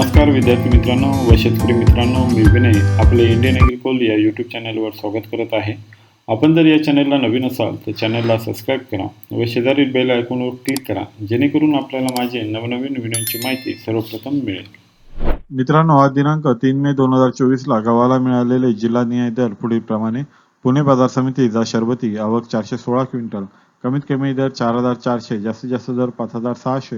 नमस्कार विद्यार्थी मित्रांनो व शेतकरी मित्रांनो मी विनय आपले इंडियन ॲग्रिकोल या यूट्यूब चॅनलवर स्वागत करत आहे. आपण जर या चॅनलला नवीन असाल तर चॅनलला सबस्क्राईब करा व शेजारील बेल आयकॉनवर क्लिक करा जेणेकरून आपल्याला माझे नवनवीन व्हिडिओची माहिती सर्वप्रथम मिळेल. मित्रांनो आज दिनांक तीन मे दोन हजार चोवीसला गावाला गव्हाला मिळालेले जिल्हानिहाय दर पुढील प्रमाणे पुणे बाजार समिती जा शरबती आवक चारशे सोळा क्विंटल कमीत कमी दर चार हजार चारशे जास्तीत जास्त दर पाच हजार सहाशे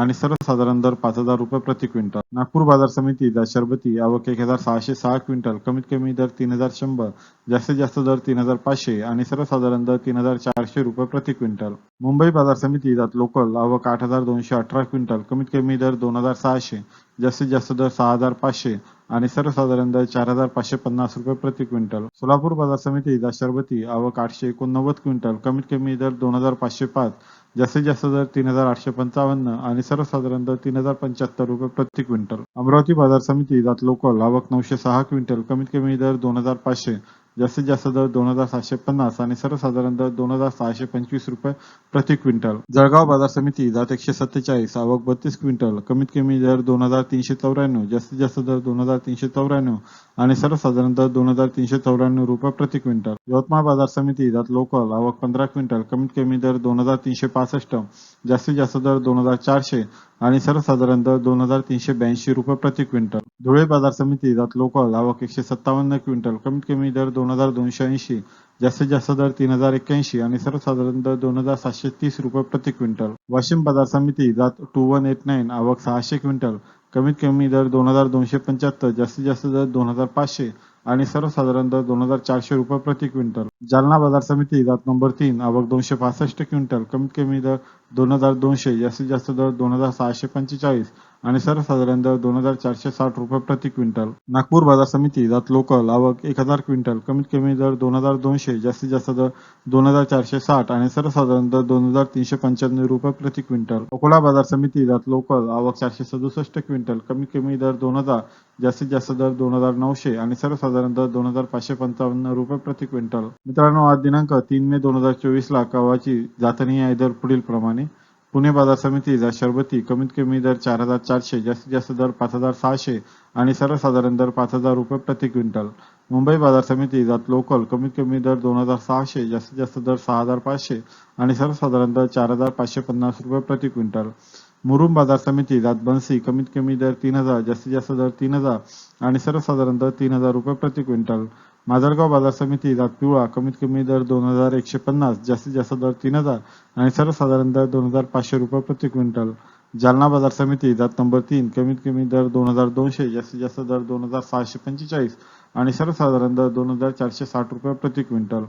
आणि सर्वसाधारण दर पाच हजार रुपये प्रति क्विंटल. नागपूर बाजार समिती शरबती आवक एक हजार सहाशे सहा क्विंटल कमीत कमी दर तीन हजार शंभर जास्तीत जास्त दर तीन हजार पाचशे आणि सर्वसाधारण दर तीन हजार चारशे रुपये प्रति क्विंटल. मुंबई बाजार समिती लोकल आवक आठ हजार दोनशे अठरा क्विंटल कमीत कमी दर दोन हजार सहाशे जास्तीत जास्त दर सहा हजार पाचशे आणि सर्वसाधारण दर चार हजार पाचशे पन्नास रुपये प्रति क्विंटल. सोलापूर बाजार समितीचा शरबती आवक आठशे एकोणनव्वद क्विंटल कमीत कमी दर दोन हजार पाचशे पाच जास्तीत जास्त दर तीन हजार आठशे पंचावन्न आणि सर्वसाधारण दर तीन हजार पंच्याहत्तर रुपये प्रति क्विंटल. अमरावती बाजार समिती जात लोकल आवक नऊशे सहा क्विंटल कमीत कमी दर दोन हजार पाचशे जास्तीत जास्त दर दोन हजार सातशे पन्नास आणि सर्वसाधारण दर दोन हजार सहाशे पंचवीस रुपये प्रति क्विंटल. जळगाव बाजार समिती जात एकशे सत्तेचाळीस आवक बत्तीस क्विंटल कमीत कमी दर दोन हजार तीनशे चौऱ्याण्णव जास्तीत जास्त दर दोन हजार तीनशे चौऱ्याण्णव आणि सर्वसाधारण दर दोन हजार तीनशे चौऱ्याण्णव रुपये प्रति क्विंटल. यवतमाळ बाजार समिती जात लोकल आवक पंधरा क्विंटल कमीत कमी दर दोन हजार तीनशे पासष्ट जास्तीत जास्त दर दोन हजार चारशे आणि सर्वसाधारण दर दोन हजार तीनशे ब्याऐंशी रुपये प्रति क्विंटल. धुळे बाजार समिती जात लोकल आवक एकशे सत्तावन्न क्विंटल. कमीत कमी दर दोन हजार दोनशे ऐंशी जास्तीत जास्त दर तीन हजार एक्क्याऐंशी आणि सर्वसाधारण दर दोन हजार सातशे तीस रुपये प्रति क्विंटल. वाशिम बाजार समिती जात टू वन एट नाईन आवक सहाशे क्विंटल. कमीत कमी दर दोन हजार दोनशे पंच्याहत्तर जास्तीत जास्त दर दोन हजार पाचशे आणि सर्वसाधारण दर दोन हजार चारशे रुपये प्रति क्विंटल. जालना बाजार समिती जात नंबर तीन आवक दोनशे पासष्ट क्विंटल. कमीत कमी दर दोन हजार दोनशे जास्तीत जास्त दर दोन हजार सहाशे पंचेचाळीस आणि सर्वसाधारण दर दोन हजार चारशे साठ रुपये प्रति क्विंटल. नागपूर बाजार समिती जात लोकल आवक एक हजार क्विंटल कमीत कमी दर दोन हजार दोनशे जास्तीत जास्त दर दोन हजार चारशे साठ आणि सर्वसाधारण दर दोन हजार तीनशे पंच्याण्णव रुपये प्रति क्विंटल. अकोला बाजार समिती जात लोकल आवक चारशे सदुसष्ट क्विंटल कमीत कमी दर दोन हजार जास्तीत जास्त दर दोन हजार नऊशे आणि सर्वसाधारण दर दोन हजार पाचशे पंचावन्न रुपये प्रति क्विंटल. मित्रांनो आज दिनांक तीन मे दोन हजार चोवीस ला कवाची जातनीय दर पुढील प्रमाणे पुणे बाजार समितीचा शरबती कमीत कमी दर चार हजार चारशे जास्तीत जास्त दर पाच हजार सहाशे आणि सर्वसाधारण दर पाच हजार रुपये प्रति क्विंटल. मुंबई बाजार समिती जात लोकल कमीत कमी दर दोन हजार सहाशे जास्तीत जास्त दर सहा हजार पाचशे आणि सर्वसाधारण दर चार हजार पाचशे पन्नास रुपये प्रति क्विंटल. मुरुम बाजार समिती जात बन्सी कमीत कमी दर तीन हजार जास्तीत जास्त दर तीन हजार आणि सर्वसाधारण दर तीन हजार रुपये प्रति क्विंटल. माजलगाव बाजार समिती जात पिवळा कमीत कमी दर दोन हजार एकशे पन्नास जास्तीत जास्त दर तीन हजार आणि सर्वसाधारण दर दोन हजार पाचशे रुपये प्रति क्विंटल. जालना बाजार समिती जात नंबर तीन कमीत कमी दर दोन हजार दोनशे जास्तीत जास्त दर दोन हजार सहाशे पंचेचाळीस आणि सर्वसाधारण दर दोन हजार चारशे साठ रुपये प्रति क्विंटल.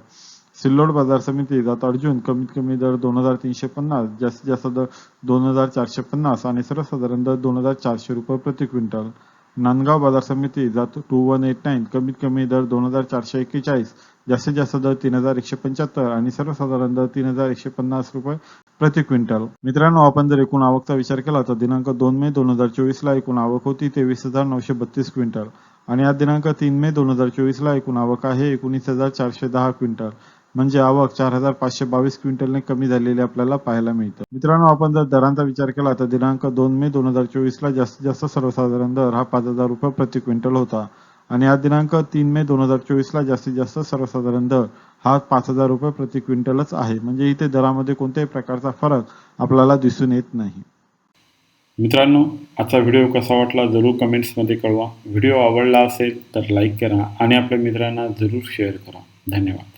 सिल्लोड बाजार समिती जात अर्जुन कमीत कमी दर दोन हजार तीनशे पन्नास जास्तीत जास्त दर दोन हजार चारशे पन्नास आणि सर्वसाधारण दर दोन हजार चारशे रुपये प्रति क्विंटल. नांदगाव बाजार समिती जात टू वन एट नाईन कमीत कमी दर दोन हजार चारशे एक्केचाळीस जास्तीत जास्त दर तीन हजार एकशे पंच्याहत्तर आणि सर्वसाधारण दर तीन हजार एकशे पन्नास रुपये प्रति क्विंटल. मित्रांनो आपण जर एकूण आवकचा विचार केला तर दिनांक दोन मे दोन हजार चोवीस ला एकूण आवक होती तेवीस हजार नऊशे बत्तीस क्विंटल आणि आज दिनांक तीन मे दोन हजार चोवीस ला एकूण आवक आहे एकोणीस हजार चारशे दहा क्विंटल. म्हणजे आवक चार हजार पाचशे बावीस क्विंटलने कमी झालेली आपल्याला पाहायला मिळतं. मित्रांनो आपण जर दरांचा विचार केला तर दिनांक दोन मे दोन हजार चोवीस ला जास्तीत जास्त सर्वसाधारण दर हा पाच हजार रुपये प्रति क्विंटल होता. आणि आज दिनांक तीन मे दोन हजार चोवीस ला जास्तीत जास्त सर्वसाधारण दर हा पाच हजार रुपये प्रति क्विंटलच आहे. म्हणजे इथे दरामध्ये कोणत्याही प्रकारचा फरक आपल्याला दिसून येत नाही. मित्रांनो आजचा व्हिडिओ कसा वाटला जरूर कमेंट्समध्ये कळवा. व्हिडिओ आवडला असेल तर लाईक करा आणि आपल्या मित्रांना जरूर शेअर करा. धन्यवाद.